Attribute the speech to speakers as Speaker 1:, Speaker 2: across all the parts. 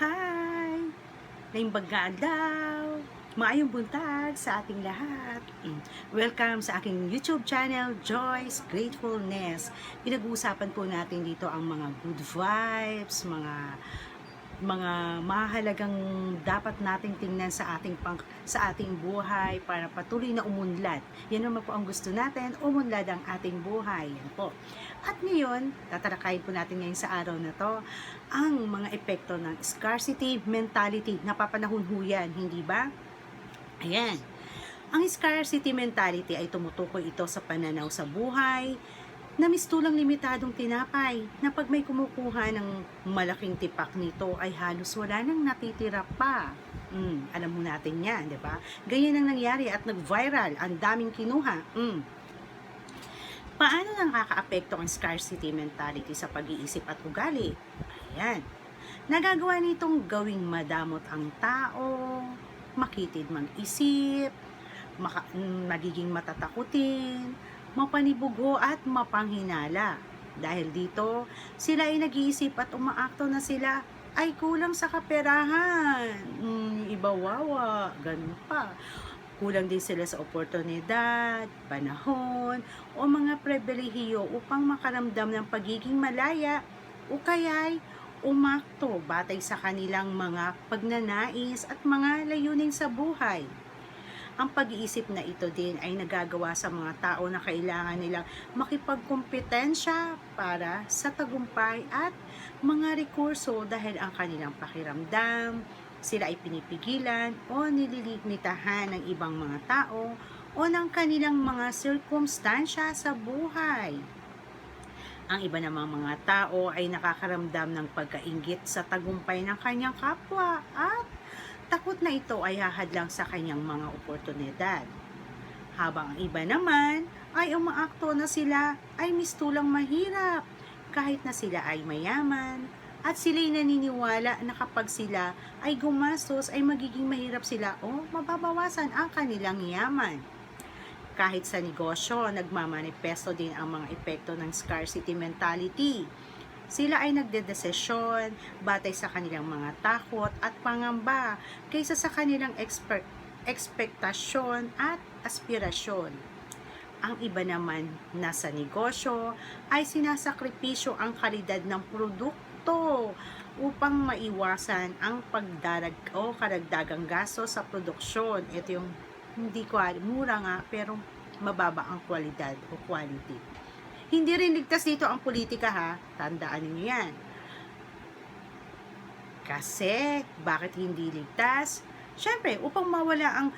Speaker 1: Hi! Naimbagaan daw! Maayong buntag sa ating lahat. Mm. Welcome sa aking YouTube channel, Joy's Gratefulness. Pinag-uusapan po natin dito ang mga good vibes, mga mga mahalagang dapat nating tingnan sa ating pang, sa ating buhay para patuloy na umunlad. Yan naman po ang gusto natin, umunlad ang ating buhay. Yan po. At ngayon, tatalakayin po natin ngayon sa araw na to ang mga epekto ng scarcity mentality. Napapanahon ho yan, hindi ba? Ayan. Ang scarcity mentality ay tumutukoy ito sa pananaw sa buhay, na mistulang limitadong tinapay na pag may kumukuha ng malaking tipak nito ay halos wala nang natitira pa. Mm, alam mo natin yan, di ba? Ganyan ang nangyari at nag-viral, ang daming kinuha. Mm. Paano nakaka-apekto ang scarcity mentality sa pag-iisip at ugali? Ayan. Nagagawa nitong gawing madamot ang tao, makitid mag-isip, maka- magiging matatakutin, mapanibugo at mapanghinala. Dahil dito, sila ay nag-iisip at umaakto na sila ay kulang sa kaperahan. Mm, iba wawa, ganun pa. Kulang din sila sa oportunidad, panahon, o mga pribilehiyo upang makaramdam ng pagiging malaya o kaya'y umakto batay sa kanilang mga pagnanais at mga layunin sa buhay. Ang pag-iisip na ito din ay nagagawa sa mga tao na kailangan nilang makipagkompetensya para sa tagumpay at mga rekurso dahil ang kanilang pakiramdam, sila ay pinipigilan o nililimitahan ng ibang mga tao o ng kanilang mga sirkumstansya sa buhay. Ang iba namang mga tao ay nakakaramdam ng pagkaingit sa tagumpay ng kanyang kapwa at takot na ito ay hahadlang sa kanyang mga oportunidad. Habang ang iba naman ay umaakto na sila ay mistulang mahirap kahit na sila ay mayaman at sila'y naniniwala na kapag sila ay gumastos ay magiging mahirap sila o mababawasan ang kanilang yaman. Kahit sa negosyo, nagmamanifesto din ang mga epekto ng scarcity mentality. Sila ay nagdedesisyon batay sa kanilang mga takot at pangamba kaysa sa kanilang exper- ekspektasyon at aspirasyon. Ang iba naman na sa negosyo ay sinasakripisyo ang kalidad ng produkto upang maiwasan ang pagdarag o karagdagang gasto sa produksyon. Ito yung hindi ko mura nga pero mababa ang kwalidad o quality. Hindi rin ligtas dito ang politika ha, tandaan niyo yan. Kasi, bakit hindi ligtas? Siyempre, upang mawala ang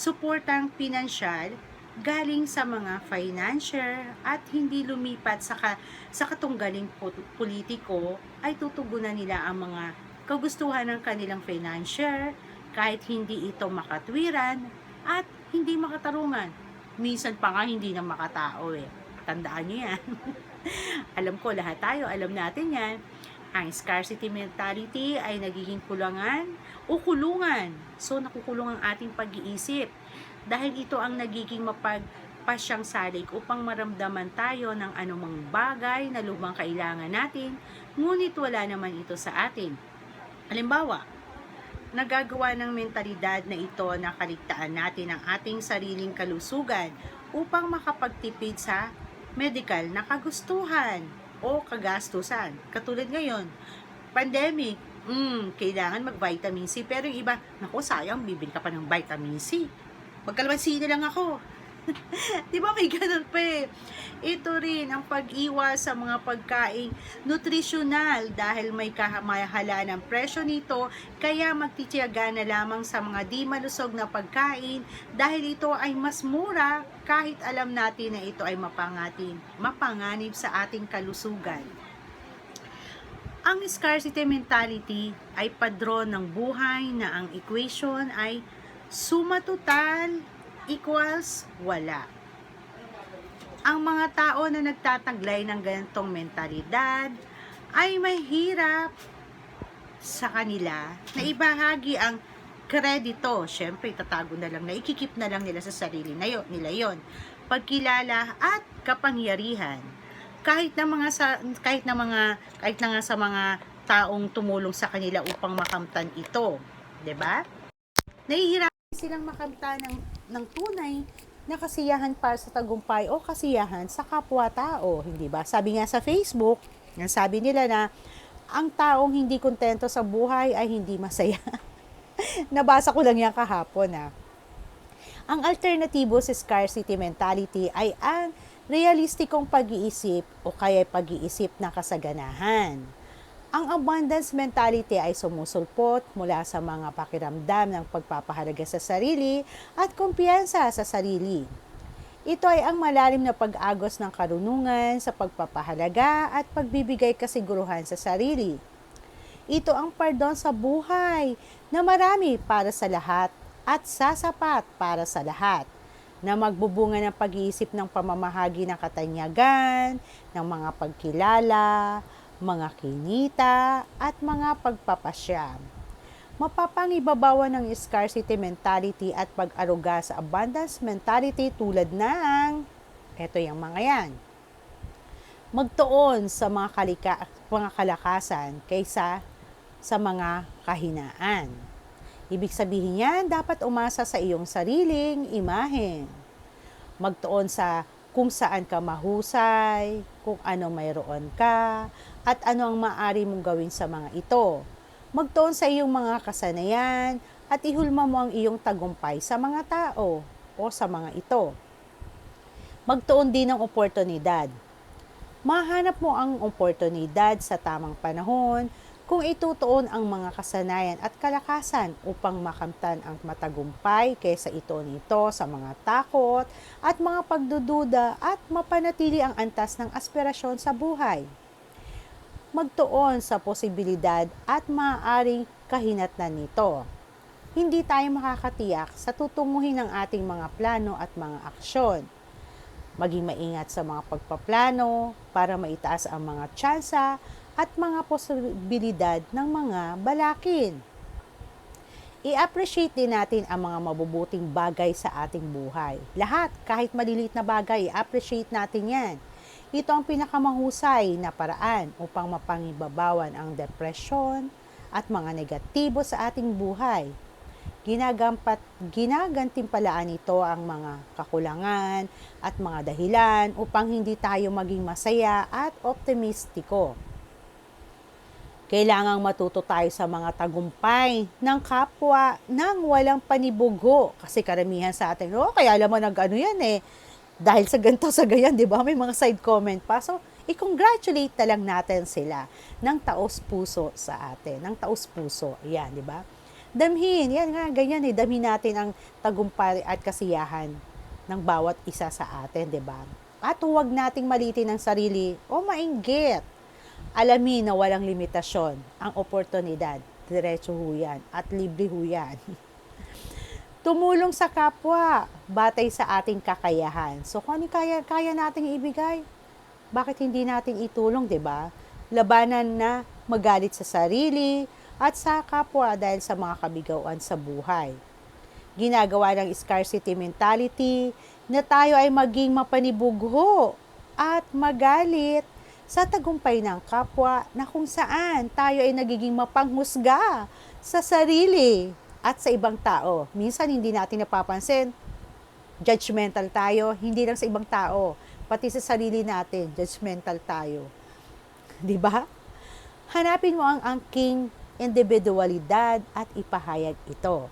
Speaker 1: suportang pinansyal galing sa mga financier at hindi lumipat sa, ka, sa katunggaling po- politiko ay tutugunan nila ang mga kagustuhan ng kanilang financier kahit hindi ito makatwiran at hindi makatarungan. Minsan pa nga hindi na makatao eh. Tandaan niyo yan. alam ko lahat tayo, alam natin yan. Ang scarcity mentality ay nagiging kulangan o kulungan. So, nakukulong ang ating pag-iisip. Dahil ito ang nagiging mapagpasyang salik upang maramdaman tayo ng anumang bagay na lumang kailangan natin, ngunit wala naman ito sa atin. Halimbawa, nagagawa ng mentalidad na ito na kaligtaan natin ang ating sariling kalusugan upang makapagtipid sa medical na kagustuhan o kagastusan. Katulad ngayon, pandemic, mm, kailangan mag-vitamin C. Pero yung iba, naku, sayang, bibili ka pa ng vitamin C. Magkalamansi na lang ako. Di ba may ganun pa eh. Ito rin ang pag-iwas sa mga pagkain nutrisyonal dahil may kamahala ng presyo nito kaya magtitiyaga na lamang sa mga di malusog na pagkain dahil ito ay mas mura kahit alam natin na ito ay mapangatin, mapanganib sa ating kalusugan. Ang scarcity mentality ay padron ng buhay na ang equation ay suma equals wala. Ang mga tao na nagtataglay ng ganitong mentalidad ay mahirap sa kanila na ibahagi ang kredito. Siyempre, tatago na lang na ikikip na lang nila sa sarili na yun, nila yon. Pagkilala at kapangyarihan. Kahit na mga sa kahit na mga kahit na nga sa mga taong tumulong sa kanila upang makamtan ito. 'Di ba? Nahihirapan silang makamtan ng, ng tunay na kasiyahan para sa tagumpay o kasiyahan sa kapwa-tao, hindi ba? Sabi nga sa Facebook, sabi nila na ang taong hindi kontento sa buhay ay hindi masaya. Nabasa ko lang yan kahapon ah. Ang alternatibo sa scarcity mentality ay ang realistikong pag-iisip o kaya pag-iisip na kasaganahan. Ang abundance mentality ay sumusulpot mula sa mga pakiramdam ng pagpapahalaga sa sarili at kumpiyansa sa sarili. Ito ay ang malalim na pag-agos ng karunungan sa pagpapahalaga at pagbibigay kasiguruhan sa sarili. Ito ang pardon sa buhay na marami para sa lahat at sasapat para sa lahat na magbubunga ng pag-iisip ng pamamahagi ng katanyagan, ng mga pagkilala, mga kinita, at mga pagpapasya. Mapapangibabawan ng scarcity mentality at pag-aruga sa abundance mentality tulad ng, eto yung mga yan, magtuon sa mga, kalika, mga kalakasan kaysa sa mga kahinaan. Ibig sabihin yan, dapat umasa sa iyong sariling imahen. Magtuon sa kung saan ka mahusay, kung ano mayroon ka, at ano ang maaari mong gawin sa mga ito. Magtuon sa iyong mga kasanayan at ihulma mo ang iyong tagumpay sa mga tao o sa mga ito. Magtuon din ng oportunidad. Mahanap mo ang oportunidad sa tamang panahon kung itutuon ang mga kasanayan at kalakasan upang makamtan ang matagumpay kaysa ito nito sa mga takot at mga pagdududa at mapanatili ang antas ng aspirasyon sa buhay. Magtuon sa posibilidad at maaaring kahinatnan nito. Hindi tayo makakatiyak sa tutunguhin ng ating mga plano at mga aksyon. Maging maingat sa mga pagpaplano para maitaas ang mga tsansa at mga posibilidad ng mga balakin. I-appreciate din natin ang mga mabubuting bagay sa ating buhay. Lahat, kahit maliliit na bagay, i-appreciate natin yan. Ito ang pinakamahusay na paraan upang mapangibabawan ang depresyon at mga negatibo sa ating buhay. Ginagampat, ginagantimpalaan ito ang mga kakulangan at mga dahilan upang hindi tayo maging masaya at optimistiko. Kailangang matuto tayo sa mga tagumpay ng kapwa nang walang panibugo. Kasi karamihan sa atin, oh, kaya alam mo nag-ano yan eh. Dahil sa ganito, sa ganyan, di ba? May mga side comment pa. So, i-congratulate na lang natin sila ng taos puso sa atin. Ng taos puso. Yan, di ba? Damhin. Yan nga, ganyan eh. Damhin natin ang tagumpay at kasiyahan ng bawat isa sa atin, di ba? At huwag nating malitin ang sarili o mainggit alamin na walang limitasyon ang oportunidad. Diretso ho yan at libre ho yan. Tumulong sa kapwa, batay sa ating kakayahan. So kung ano kaya, kaya nating ibigay, bakit hindi natin itulong, di ba? Labanan na magalit sa sarili at sa kapwa dahil sa mga kabigawan sa buhay. Ginagawa ng scarcity mentality na tayo ay maging mapanibugho at magalit sa tagumpay ng kapwa na kung saan tayo ay nagiging mapanghusga sa sarili at sa ibang tao. Minsan hindi natin napapansin, judgmental tayo, hindi lang sa ibang tao, pati sa sarili natin, judgmental tayo. 'Di ba? Hanapin mo ang angking individualidad at ipahayag ito.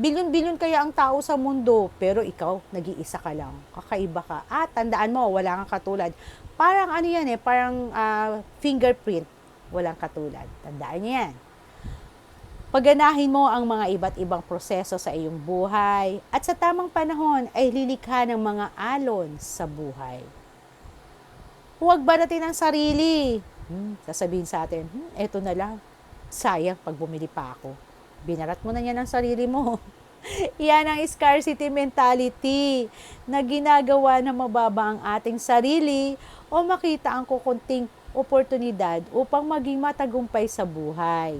Speaker 1: Bilyon-bilyon kaya ang tao sa mundo, pero ikaw, nag-iisa ka lang. Kakaiba ka. At tandaan mo, wala kang katulad. Parang ano yan eh, parang uh, fingerprint. Walang katulad. Tandaan niyo yan. Paganahin mo ang mga iba't ibang proseso sa iyong buhay at sa tamang panahon ay lilikha ng mga alon sa buhay. Huwag baratin ang sarili. Hmm, sasabihin sa atin, hmm, eto na lang. Sayang pag bumili pa ako. Binarat mo na yan ang sarili mo. Yan ang scarcity mentality na ginagawa na mababa ang ating sarili o makita ang kukunting oportunidad upang maging matagumpay sa buhay.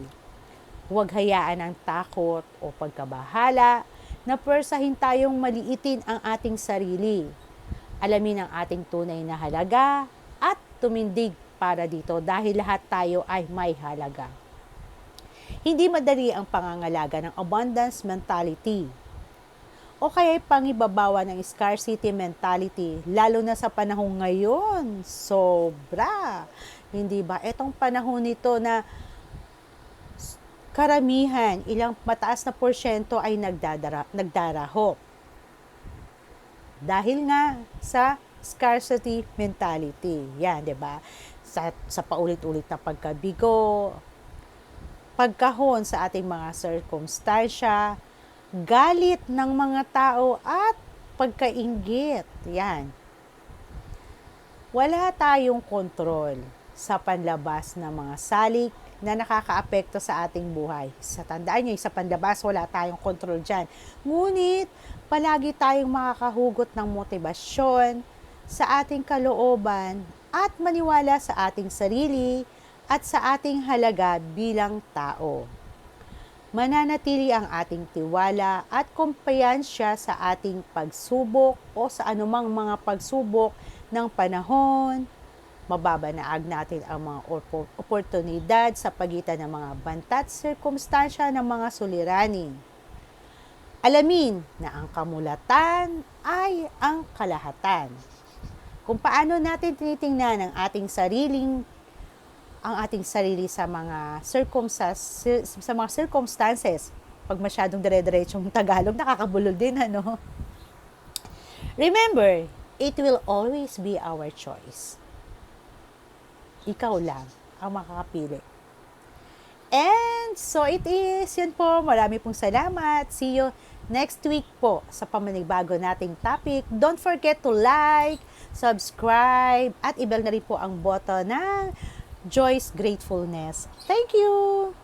Speaker 1: Huwag hayaan ang takot o pagkabahala na persahin tayong maliitin ang ating sarili. Alamin ang ating tunay na halaga at tumindig
Speaker 2: para dito dahil lahat tayo ay may halaga. Hindi madali ang pangangalaga ng abundance mentality o kaya pangibabawa ng scarcity mentality, lalo na sa panahon ngayon. Sobra. Hindi ba? Etong panahon nito na karamihan, ilang mataas na porsyento ay nagdadara, nagdaraho. Dahil nga sa scarcity mentality. Yan, di ba? Sa, sa paulit-ulit na pagkabigo, pagkahon sa ating mga circumstansya, galit ng mga tao at pagkaingit. Yan. Wala tayong kontrol sa panlabas ng mga salik na nakakaapekto sa ating buhay. Sa tandaan nyo, sa panlabas, wala tayong kontrol dyan. Ngunit, palagi tayong makakahugot ng motibasyon sa ating kalooban at maniwala sa ating sarili at sa ating halaga bilang tao mananatili ang ating tiwala at kumpiyansya sa ating pagsubok o sa anumang mga pagsubok ng panahon. Mababanaag natin ang mga opo- oportunidad sa pagitan ng mga bantat sirkumstansya ng mga suliranin. Alamin na ang kamulatan ay ang kalahatan. Kung paano natin tinitingnan ang ating sariling ang ating sarili sa mga circumstances, sa mga circumstances. Pag masyadong dire-diretsong Tagalog, nakakabulol din, ano? Remember, it will always be our choice. Ikaw lang ang makakapili. And so it is. Yun po. Marami pong salamat. See you next week po sa pamanibago nating topic. Don't forget to like, subscribe, at i-bell na rin po ang button ng Joy's Gratefulness. Thank you!